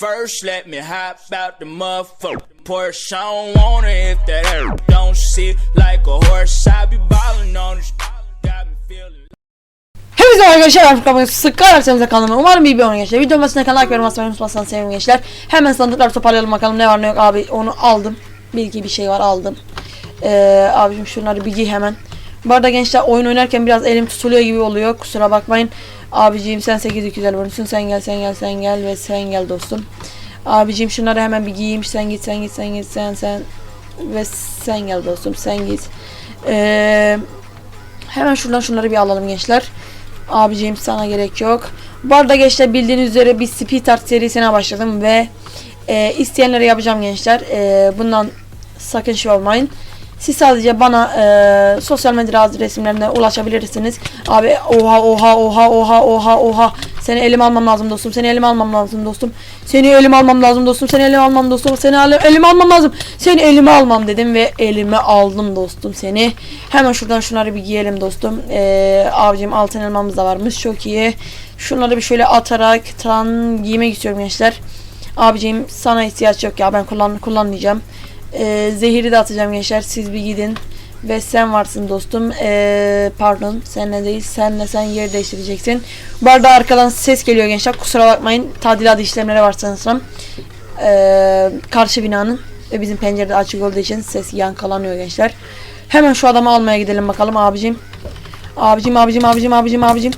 First, let me hop out the motherfucker. Porsche, I don't want it if that hurt. Don't sit like a horse. I be ballin' on this. Hepinize arkadaşlar ben Furkan Bey. Sık ararsanız kanalıma umarım iyi bir oyun geçer. Video başına kanal like ve basmayı unutmazsanız sevinirim gençler. Hemen sandıklar toparlayalım bakalım ne var ne yok abi onu aldım. Bir iki bir şey var aldım. Ee, abicim şunları bir hemen. Bu arada gençler oyun oynarken biraz elim tutuluyor gibi oluyor kusura bakmayın. Abiciğim sen 8 güzel vurmuşsun sen gel sen gel sen gel ve sen gel dostum. Abiciğim şunları hemen bir giyeyim sen git sen git sen git sen sen ve sen gel dostum sen git. Eee Hemen şuradan şunları bir alalım gençler. Abiciğim sana gerek yok. Bu arada gençler bildiğiniz üzere bir Speed Art serisine başladım ve e, isteyenlere yapacağım gençler. E, bundan sakın şey olmayın. Siz sadece bana e, sosyal medya adresimlerine ulaşabilirsiniz. Abi oha oha oha oha oha oha. Seni elime almam lazım dostum. Seni elime almam lazım dostum. Seni elime almam lazım dostum. Seni elime almam dostum. Seni ele- elime almam lazım. Seni elime almam dedim ve elime aldım dostum seni. Hemen şuradan şunları bir giyelim dostum. Ee, abicim altın elmamız da varmış. Çok iyi. Şunları bir şöyle atarak tan giymek istiyorum gençler. Abicim sana ihtiyaç yok ya ben kullan kullanmayacağım. Ee, zehiri de atacağım gençler siz bir gidin. Ve sen varsın dostum. Ee, pardon senle değil senle sen yer değiştireceksin. Bu arada arkadan ses geliyor gençler kusura bakmayın. Tadilat işlemleri var sanırsam. Ee, karşı binanın ve bizim pencerede açık olduğu için ses yankılanıyor gençler. Hemen şu adamı almaya gidelim bakalım abicim. Abicim abicim abicim abicim abicim.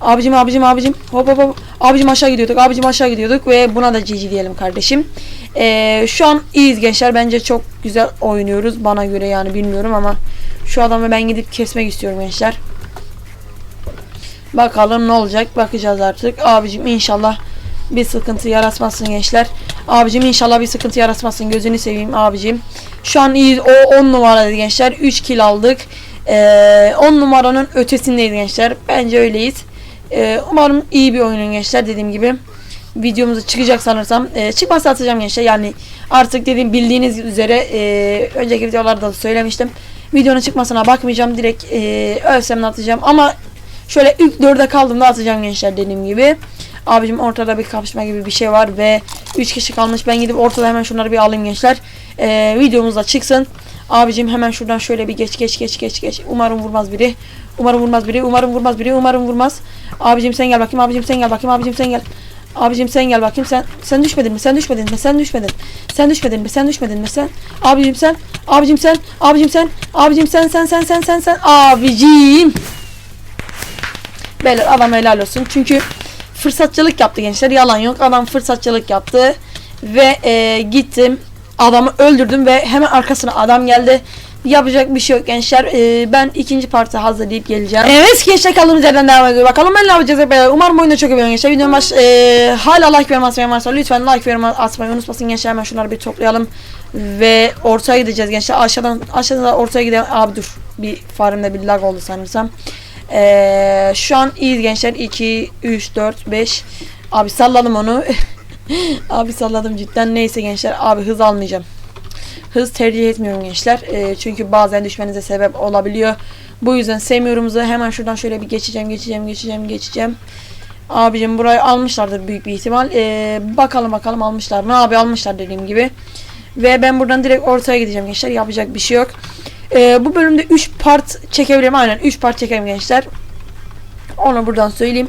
Abicim abicim abicim. Hop hop hop. Abicim aşağı gidiyorduk. Abicim aşağı gidiyorduk ve buna da GG diyelim kardeşim. Ee, şu an iyiyiz gençler. Bence çok güzel oynuyoruz. Bana göre yani bilmiyorum ama şu adamı ben gidip kesmek istiyorum gençler. Bakalım ne olacak. Bakacağız artık. Abicim inşallah bir sıkıntı yaratmazsın gençler. Abicim inşallah bir sıkıntı yaratmazsın. Gözünü seveyim abicim. Şu an iyi. O 10 numaralı gençler. 3 kill aldık. 10 numaranın ötesindeyiz gençler. Bence öyleyiz. Ee, umarım iyi bir oyunun gençler dediğim gibi. Videomuzu çıkacak sanırsam. Ee, çıkmazsa atacağım gençler. Yani artık dediğim bildiğiniz üzere e, önceki videolarda da söylemiştim. Videonun çıkmasına bakmayacağım. Direkt e, ölsem atacağım. Ama şöyle ilk dörde kaldığımda atacağım gençler dediğim gibi. Abicim ortada bir kapışma gibi bir şey var ve 3 kişi kalmış. Ben gidip ortada hemen şunları bir alayım gençler. Ee, videomuz da çıksın. Abicim hemen şuradan şöyle bir geç geç geç geç geç. Umarım vurmaz biri. Umarım vurmaz biri. Umarım vurmaz biri. Umarım vurmaz. Abicim sen gel bakayım. Abicim sen gel bakayım. Abicim sen gel. Abicim sen gel bakayım. Sen sen düşmedin mi? Sen düşmedin mi? Sen düşmedin. Sen düşmedin mi? Sen düşmedin mi? Sen. Abicim sen. Abicim sen. Abicim sen. Abicim sen sen sen sen sen sen. Abicim. Beyler adam helal olsun. Çünkü fırsatçılık yaptı gençler. Yalan yok. Adam fırsatçılık yaptı. Ve e, gittim. Adamı öldürdüm ve hemen arkasına adam geldi. Yapacak bir şey yok gençler. E, ben ikinci parti hazırlayıp geleceğim. Evet gençler kaldığımız yerden devam ediyor. Bakalım ben ne yapacağız hep beraber. Umarım oyunda çok iyi gençler. Videonun baş, e, hala like vermez varsa lütfen like vermez atmayı unutmasın gençler. Hemen şunları bir toplayalım. Ve ortaya gideceğiz gençler. Aşağıdan aşağıdan da ortaya gidelim. Abi dur. Bir farımda bir lag oldu sanırsam. Ee, şu an iyiyiz gençler. 2, 3, 4, 5. Abi salladım onu. abi salladım cidden. Neyse gençler. Abi hız almayacağım. Hız tercih etmiyorum gençler. Ee, çünkü bazen düşmenize sebep olabiliyor. Bu yüzden sevmiyorum hızı. Hemen şuradan şöyle bir geçeceğim, geçeceğim, geçeceğim, geçeceğim. Abicim burayı almışlardır büyük bir ihtimal. Ee, bakalım bakalım almışlar mı? Abi almışlar dediğim gibi. Ve ben buradan direkt ortaya gideceğim gençler. Yapacak bir şey yok. Ee, bu bölümde 3 part çekebilirim. Aynen 3 part çekerim gençler. Onu buradan söyleyeyim.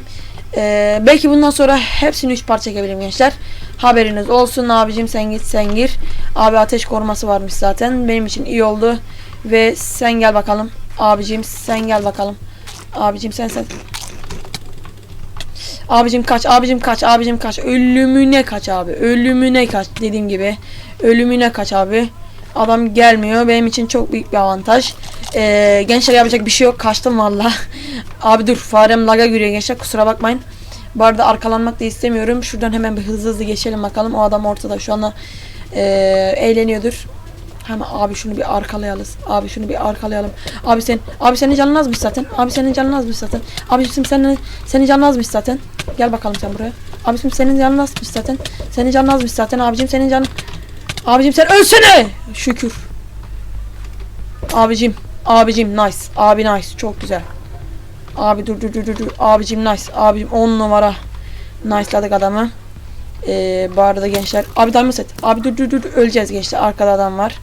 Ee, belki bundan sonra hepsini 3 part çekebilirim gençler. Haberiniz olsun abicim sen git sen gir. Abi ateş koruması varmış zaten. Benim için iyi oldu. Ve sen gel bakalım. Abicim sen gel bakalım. Abicim sen sen. Abicim kaç, abicim kaç, abicim kaç. Ölümüne kaç abi. Ölümüne kaç dediğim gibi. Ölümüne kaç abi. Adam gelmiyor. Benim için çok büyük bir avantaj. Ee, gençler yapacak bir şey yok. Kaçtım valla. abi dur farem laga giriyor gençler. Kusura bakmayın. Bu arada arkalanmak da istemiyorum. Şuradan hemen bir hızlı hızlı geçelim bakalım. O adam ortada şu anda ee, eğleniyordur. Hemen abi şunu bir arkalayalım. Abi şunu bir arkalayalım. Abi sen abi senin canın azmış zaten. Abi senin canın azmış zaten. Abi şimdi senin senin canın azmış zaten. Gel bakalım sen buraya. Abi şimdi senin canın azmış zaten. Senin canın azmış zaten abicim senin canın. Abicim sen ölsene. Şükür. Abicim. Abicim nice. Abi nice. Çok güzel. Abi dur dur dur dur. Abicim nice. Abicim 10 numara. Nice'ladık adamı. Ee, bu gençler. Abi diamond set. Abi dur dur dur öleceğiz gençler. Arkada adam var.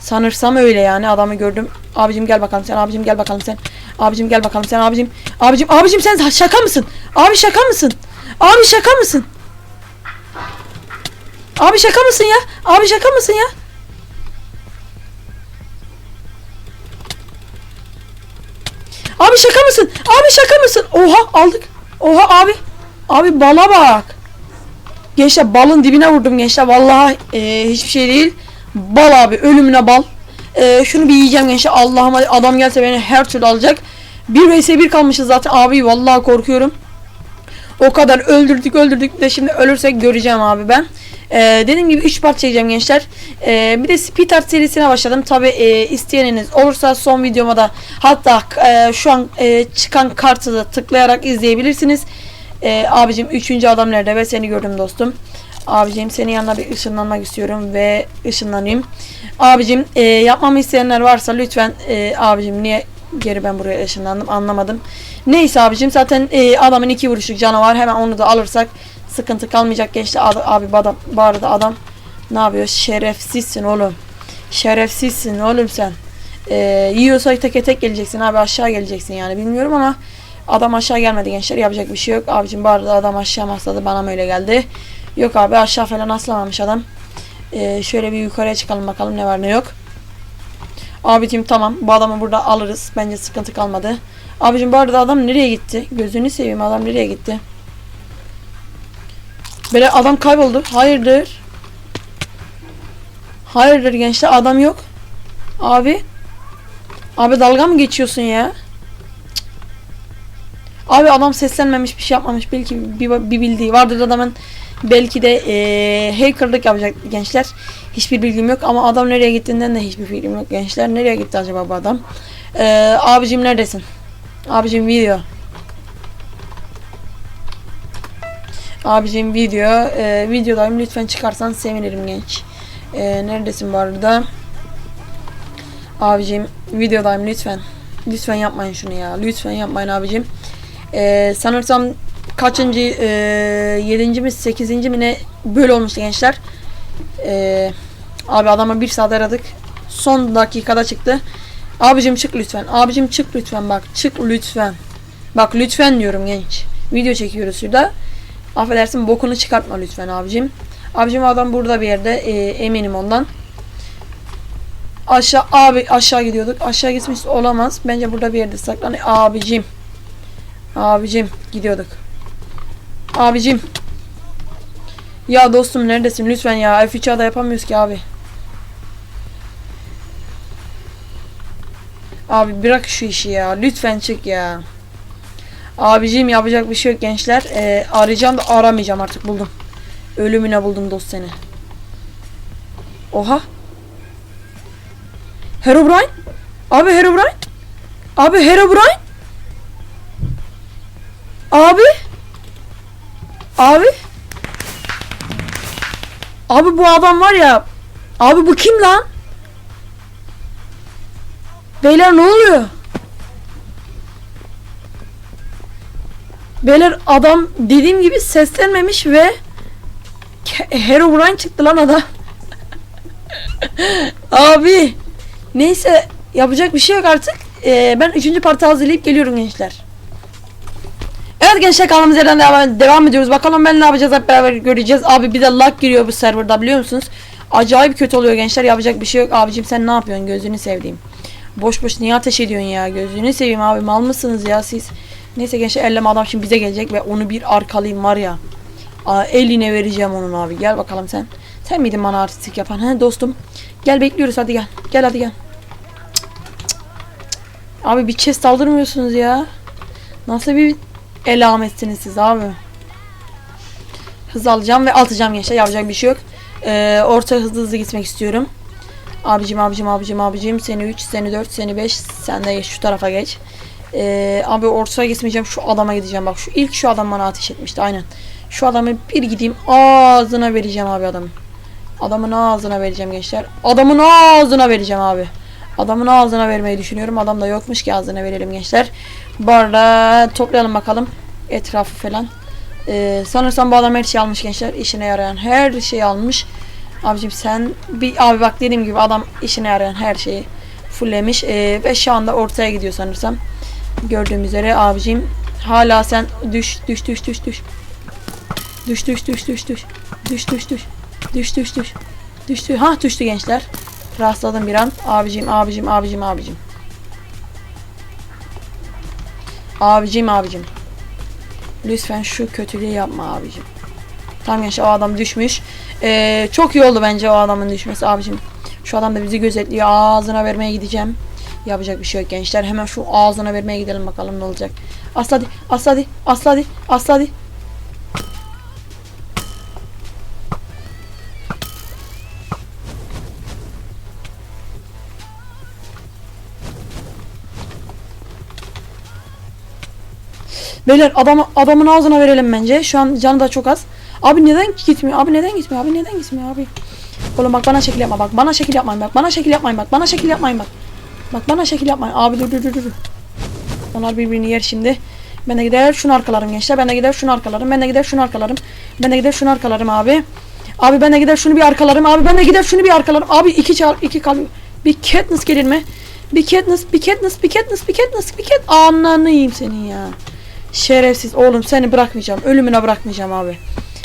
Sanırsam öyle yani adamı gördüm. Abicim gel bakalım sen. Abicim gel bakalım sen. Abicim gel bakalım sen. Abicim. Abicim abicim sen şaka mısın? Abi şaka mısın? Abi şaka mısın? Abi şaka mısın ya? Abi şaka mısın ya? Abi şaka mısın? Abi şaka mısın? Oha aldık. Oha abi. Abi bala bak. Gençler balın dibine vurdum gençler. Vallahi e, hiçbir şey değil. Bal abi ölümüne bal. E, şunu bir yiyeceğim gençler. Allah'ım adam gelse beni her türlü alacak. 1 vs 1 kalmışız zaten abi. Vallahi korkuyorum. O kadar öldürdük öldürdük de şimdi ölürsek göreceğim abi ben. Ee, dediğim gibi 3 part çekeceğim gençler. Ee, bir de Speed Art serisine başladım. Tabi e, isteyeniniz olursa son videoma da hatta e, şu an e, çıkan kartı da tıklayarak izleyebilirsiniz. E, abicim 3. adam nerede ve seni gördüm dostum. Abicim senin yanına bir ışınlanmak istiyorum ve ışınlanayım. Abicim e, yapmamı isteyenler varsa lütfen e, abicim niye geri ben buraya ışınlandım anlamadım. Neyse abicim zaten e, adamın iki vuruşluk canı var. Hemen onu da alırsak sıkıntı kalmayacak gençler. Abi, abi adam, arada adam ne yapıyor? Şerefsizsin oğlum. Şerefsizsin oğlum sen. E, yiyorsa tek tek geleceksin abi aşağı geleceksin yani bilmiyorum ama adam aşağı gelmedi gençler yapacak bir şey yok. Abicim arada adam aşağı masladı bana mı öyle geldi. Yok abi aşağı falan aslamamış adam. E, şöyle bir yukarıya çıkalım bakalım ne var ne yok. Abicim tamam bu adamı burada alırız. Bence sıkıntı kalmadı. Abicim bu arada adam nereye gitti? Gözünü seveyim adam nereye gitti? Böyle adam kayboldu. Hayırdır? Hayırdır gençler adam yok. Abi. Abi dalga mı geçiyorsun ya? Cık. Abi adam seslenmemiş bir şey yapmamış. Belki bir, bir bildiği vardır adamın. Belki de ee, hackerlık yapacak gençler. Hiçbir bilgim yok ama adam nereye gittiğinden de hiçbir bilgim yok gençler. Nereye gitti acaba bu adam? Ee, abicim neredesin? Abicim video. Abicim video. Ee, videodayım. Lütfen çıkarsan sevinirim genç. Ee, neredesin bu arada? Abicim videodayım lütfen. Lütfen yapmayın şunu ya. Lütfen yapmayın abicim. Ee, sanırsam kaçıncı e, yedinci mi sekizinci mi ne böyle olmuştu gençler. Ee, abi adama bir saat aradık. Son dakikada çıktı. Abicim çık lütfen. Abicim çık lütfen bak. Çık lütfen. Bak lütfen diyorum genç. Video çekiyoruz şurada. Affedersin bokunu çıkartma lütfen abicim. Abicim adam burada bir yerde. e, eminim ondan. Aşağı abi aşağı gidiyorduk. Aşağı gitmiş olamaz. Bence burada bir yerde saklan. Abicim. Abicim gidiyorduk. Abicim. Ya dostum neredesin lütfen ya. F3 da yapamıyoruz ki abi. Abi bırak şu işi ya. Lütfen çık ya. Abicim yapacak bir şey yok gençler. Ee, arayacağım da aramayacağım artık buldum. Ölümüne buldum dost seni. Oha. Herobrine? Abi Herobrine? Abi Herobrine? Abi? Abi? Abi bu adam var ya. Abi bu kim lan? Beyler ne oluyor? Beyler adam dediğim gibi seslenmemiş ve Herobrine çıktı lan adam. Abi. Neyse yapacak bir şey yok artık. Ee, ben 3. parti hazırlayıp geliyorum gençler. Evet gençler kanalımız yerden devam, devam ediyoruz. Bakalım ben ne yapacağız hep beraber göreceğiz. Abi bir de lag giriyor bu serverda biliyor musunuz? Acayip kötü oluyor gençler. Yapacak bir şey yok. Abicim sen ne yapıyorsun? Gözünü sevdiğim. Boş boş niye ateş ediyorsun ya? Gözünü seveyim abi. Mal mısınız ya siz? Neyse gençler elleme adam şimdi bize gelecek ve onu bir arkalayayım var ya. Aa, eline vereceğim onun abi. Gel bakalım sen. Sen miydin bana artistik yapan? He dostum. Gel bekliyoruz hadi gel. Gel hadi gel. Cık, cık, cık. Abi bir chest aldırmıyorsunuz ya. Nasıl bir elametsiniz siz abi. Hız alacağım ve atacağım gençler. Yapacak bir şey yok. Ee, orta hızlı hızlı gitmek istiyorum. Abicim abicim abicim abicim. Seni 3, seni 4, seni 5. Sen de geç şu tarafa geç. Ee, abi ortaya gitmeyeceğim. Şu adama gideceğim. Bak şu ilk şu adam bana ateş etmişti. Aynen. Şu adamı bir gideyim. Ağzına vereceğim abi adamın. Adamın ağzına vereceğim gençler. Adamın ağzına vereceğim abi. Adamın ağzına vermeyi düşünüyorum. Adam da yokmuş ki ağzına verelim gençler. Bu arada toplayalım bakalım. Etrafı falan. Ee, sanırsam bu adam her şeyi almış gençler. işine yarayan her şeyi almış. Abicim sen bir abi bak dediğim gibi adam işine yarayan her şeyi fulllemiş. Ee, ve şu anda ortaya gidiyor sanırsam. Gördüğüm üzere abicim hala sen düş düş düş düş düş. Düş düş düş düş düş. Düş düş düş. Düş düş düş. Düştü. Ha düştü gençler. Rastladım bir an. Abicim abicim abicim abicim. Abicim abicim. Lütfen şu kötülüğü yapma abicim. Tamam gençler o adam düşmüş. Ee, çok iyi oldu bence o adamın düşmesi abicim. Şu adam da bizi gözetliyor. Ağzına vermeye gideceğim. Yapacak bir şey yok gençler. Hemen şu ağzına vermeye gidelim bakalım ne olacak. Asla hadi. Asla hadi. Beyler adam, adamın ağzına verelim bence. Şu an canı da çok az. Abi neden gitmiyor? Abi neden gitmiyor? Abi neden gitmiyor abi? Oğlum bak bana şekil yapma bak. Bana şekil yapmayın bak. Bana şekil yapmayın bak. Bana şekil yapmayın bak. Bak bana şekil yapmayın. Abi dur dur dur dur. Onlar birbirini yer şimdi. Ben de gider şunu arkalarım gençler. Ben de gider şunu arkalarım. Ben de gider şunu arkalarım. Ben de gider şunu arkalarım abi. Abi ben de gider şunu bir arkalarım. Abi ben de gider şunu bir arkalarım. Abi iki çar iki kal. Bir Katniss gelir mi? Bir Katniss, bir Katniss, bir Katniss, bir Katniss, bir Kat. Ananı yiyeyim senin ya. Şerefsiz oğlum seni bırakmayacağım. Ölümüne bırakmayacağım abi.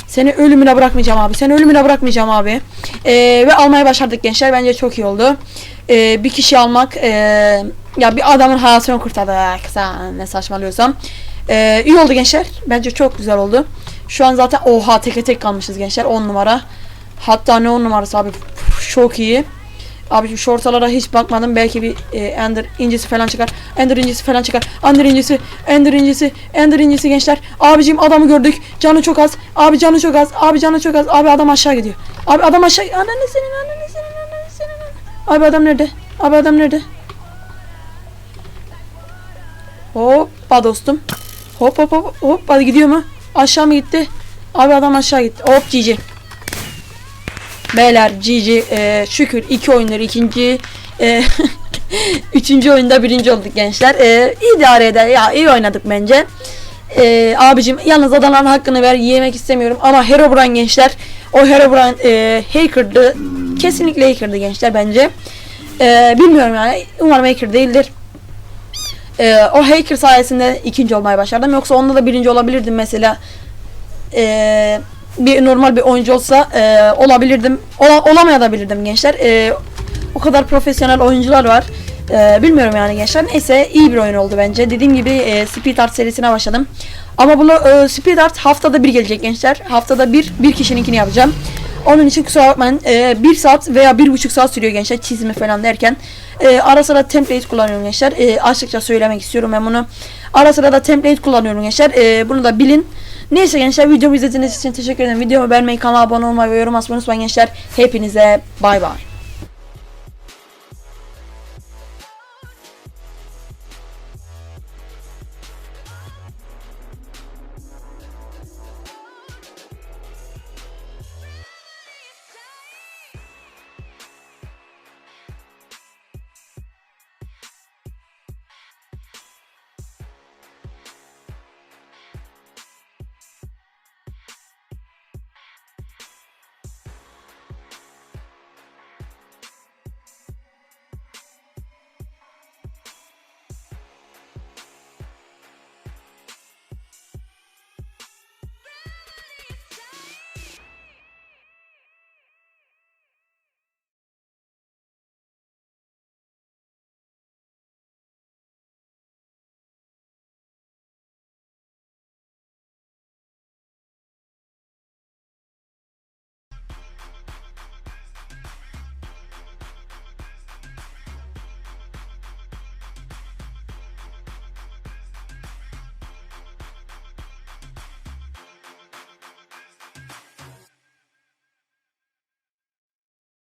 Seni ölümüne bırakmayacağım abi. Seni ölümüne bırakmayacağım abi. Ee, ve almaya başardık gençler. Bence çok iyi oldu. Ee, bir kişi almak ee, ya bir adamın hayatını kurtardık. Sen ne saçmalıyorsam. Ee, iyi oldu gençler. Bence çok güzel oldu. Şu an zaten oha teke tek kalmışız gençler. 10 numara. Hatta ne 10 numarası abi. Çok iyi. Abi şu ortalara hiç bakmadım. Belki bir e, Ender incisi falan çıkar. Ender incisi falan çıkar. Ender incisi, Ender incisi, Ender incisi gençler. Abicim adamı gördük. Canı çok az. Abi canı çok az. Abi canı çok az. Abi adam aşağı gidiyor. Abi adam aşağı. Ananı senin, ananı senin, ananı senin. Abi adam nerede? Abi adam nerede? Hoppa dostum. Hop hop hop hop. Hadi gidiyor mu? Aşağı mı gitti? Abi adam aşağı gitti. Hop GG. Beyler GG e, şükür iki oyunları ikinci e, üçüncü oyunda birinci olduk gençler. E, idare eder ya iyi oynadık bence. E, abicim yalnız adamların hakkını ver yemek istemiyorum ama Herobrine gençler o Herobrine e, hacker'dı kesinlikle hacker'dı gençler bence. E, bilmiyorum yani umarım hacker değildir. E, o hacker sayesinde ikinci olmayı başardım yoksa onda da birinci olabilirdim mesela. Eee bir normal bir oyuncu olsa e, olabilirdim. Ola, olamayabilirdim gençler. E, o kadar profesyonel oyuncular var. E, bilmiyorum yani gençler. Neyse iyi bir oyun oldu bence. Dediğim gibi e, Speed Art serisine başladım. Ama bunu e, Speed Art haftada bir gelecek gençler. Haftada bir bir kişininkini yapacağım. Onun için kusura bakmayın. E, bir saat veya bir buçuk saat sürüyor gençler çizimi falan derken. E, ara sıra template kullanıyorum gençler. E, açıkça söylemek istiyorum ben bunu. Ara sıra da template kullanıyorum gençler. E, bunu da bilin. Neyse gençler videomu izlediğiniz için teşekkür ederim. Videomu beğenmeyi, kanala abone olmayı ve yorum atmayı unutmayın gençler. Hepinize bay bay.